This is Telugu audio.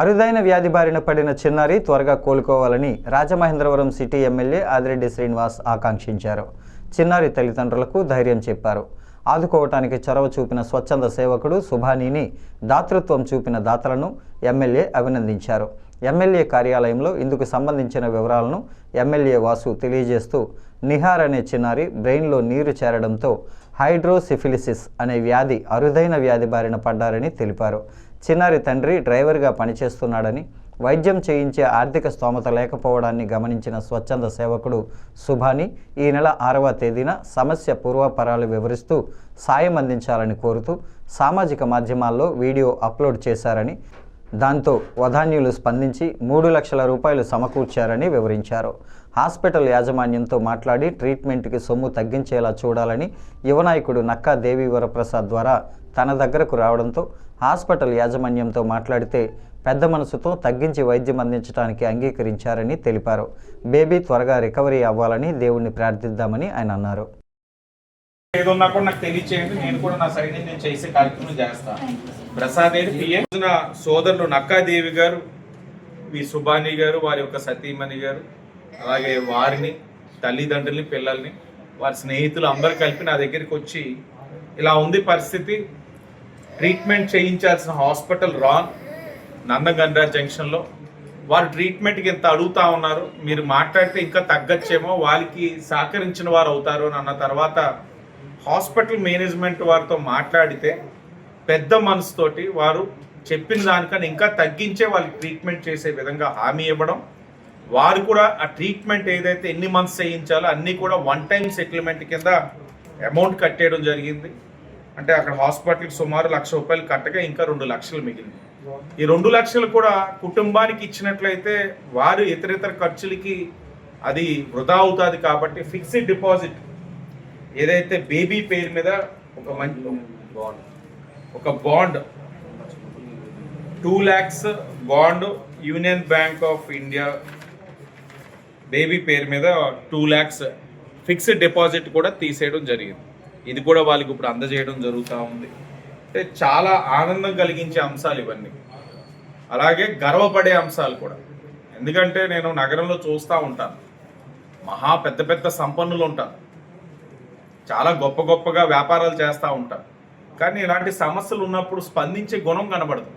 అరుదైన వ్యాధి బారిన పడిన చిన్నారి త్వరగా కోలుకోవాలని రాజమహేంద్రవరం సిటీ ఎమ్మెల్యే ఆదిరెడ్డి శ్రీనివాస్ ఆకాంక్షించారు. చిన్నారి తల్లిదండ్రులకు ధైర్యం చెప్పారు. ఆదుకోవటానికి చొరవ చూపిన స్వచ్ఛంద సేవకుడు సుభానీని దాతృత్వం చూపిన దాతలను ఎమ్మెల్యే అభినందించారు. ఎమ్మెల్యే కార్యాలయంలో ఇందుకు సంబంధించిన వివరాలను ఎమ్మెల్యే వాసు తెలియజేస్తూ నిహార్ అనే చిన్నారి బ్రెయిన్లో నీరు చేరడంతో హైడ్రోసిఫిలిసిస్ అనే వ్యాధి అరుదైన వ్యాధి బారిన పడ్డారని తెలిపారు. చిన్నారి తండ్రి డ్రైవర్గా పనిచేస్తున్నాడని వైద్యం చేయించే ఆర్థిక స్తోమత లేకపోవడాన్ని గమనించిన స్వచ్ఛంద సేవకుడు సుభాని ఈ నెల ఆరవ తేదీన సమస్య పూర్వాపరాలు వివరిస్తూ సాయం అందించాలని కోరుతూ సామాజిక మాధ్యమాల్లో వీడియో అప్లోడ్ చేశారని దాంతో వధాన్యులు స్పందించి మూడు లక్షల రూపాయలు సమకూర్చారని వివరించారు. హాస్పిటల్ యాజమాన్యంతో మాట్లాడి ట్రీట్మెంట్కి సొమ్ము తగ్గించేలా చూడాలని యువనాయకుడు నక్కా దేవి వరప్రసాద్ ద్వారా తన దగ్గరకు రావడంతో హాస్పిటల్ యాజమాన్యంతో మాట్లాడితే పెద్ద మనసుతో తగ్గించి వైద్యం అందించడానికి అంగీకరించారని తెలిపారు. బేబీ త్వరగా రికవరీ అవ్వాలని దేవుణ్ణి ప్రార్థిద్దామని ఆయన అన్నారు. ఏదున్నా కూడా నాకు తెలియచేయండి. నేను కూడా నా సైడ్ నేను చేసే కార్యక్రమం చేస్తాను ప్రసాద్ అని పిఎం నా సోదరులు నక్కాదేవి గారు వి. సుబాని గారు వారి యొక్క సతీమణి గారు అలాగే వారిని తల్లిదండ్రుల్ని పిల్లల్ని వారి స్నేహితులు అందరు కలిపి నా దగ్గరికి వచ్చి ఇలా ఉంది పరిస్థితి. ట్రీట్మెంట్ చేయించాల్సిన హాస్పిటల్ రాన్ నందగండ్రా జంక్షన్లో. వారు ట్రీట్మెంట్కి ఎంత అడుగుతా ఉన్నారు. మీరు మాట్లాడితే ఇంకా తగ్గచ్చేమో. వాళ్ళకి సహకరించిన వారు అవుతారు అని అన్న తర్వాత హాస్పిటల్ మేనేజ్మెంట్ వారితో మాట్లాడితే పెద్ద మనసుతోటి వారు చెప్పిన దానికన్నా ఇంకా తగ్గించే వాళ్ళకి ట్రీట్మెంట్ చేసే విధంగా హామీ ఇవ్వడం. వారు కూడా ఆ ట్రీట్మెంట్ ఏదైతే ఎన్ని మంత్స్ చేయించాలో అన్నీ కూడా వన్ టైం సెటిల్మెంట్ కింద అమౌంట్ కట్టేయడం జరిగింది. అంటే అక్కడ హాస్పిటల్కి సుమారు లక్ష రూపాయలు కట్టగా ఇంకా రెండు లక్షలు మిగిలింది. ఈ రెండు లక్షలు కూడా కుటుంబానికి ఇచ్చినట్లయితే వారు ఇతరితర ఖర్చులకి అది వృధా అవుతుంది కాబట్టి ఫిక్స్డ్ డిపాజిట్ ఏదైతే బేబీ పేరు మీద ఒక మంచి బాండ్. ఒక bond. Two lakhs bond Union Bank of India baby పేరు మీద టూ ల్యాక్స్ ఫిక్స్డ్ డిపాజిట్ కూడా తీసేయడం జరిగింది. ఇది కూడా వాళ్ళకి ఇప్పుడు అందజేయడం జరుగుతూ ఉంది. అంటే చాలా ఆనందం కలిగించే అంశాలు ఇవన్నీ. అలాగే గర్వపడే అంశాలు కూడా. ఎందుకంటే నేను నగరంలో చూస్తూ ఉంటాను. మహా పెద్ద పెద్ద సంపన్నులు ఉంటారు. చాలా గొప్ప గొప్పగా వ్యాపారాలు చేస్తూ ఉంటారు. కానీ ఇలాంటి సమస్యలు ఉన్నప్పుడు స్పందించే గుణం కనబడదు.